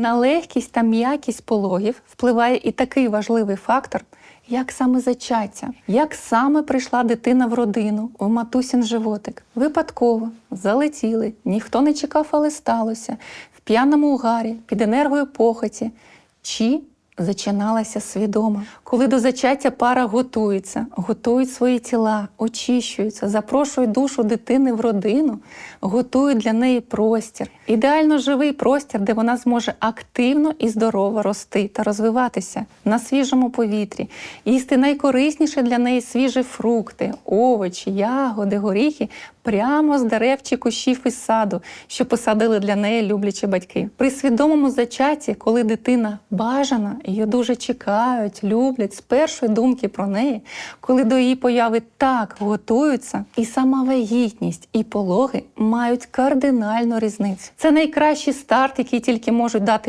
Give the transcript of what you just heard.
На легкість та м'якість пологів впливає і такий важливий фактор, як саме зачаття, як саме прийшла дитина в родину, в матусін животик. Випадково залетіли, ніхто не чекав, але сталося в п'яному угарі, під енергою похоті. Чи зачиналася свідомо. Коли до зачаття пара готується, готують свої тіла, очищуються, запрошують душу дитини в родину, готують для неї простір. Ідеально живий простір, де вона зможе активно і здорово рости та розвиватися на свіжому повітрі, їсти найкорисніше для неї свіжі фрукти, овочі, ягоди, горіхи прямо з дерев чи кущів із саду, що посадили для неї люблячі батьки. При свідомому зачатті, коли дитина бажана, її дуже чекають, люблять з першої думки про неї, коли до її появи так готуються, і сама вагітність, і пологи мають кардинальну різницю. Це найкращий старт, який тільки можуть дати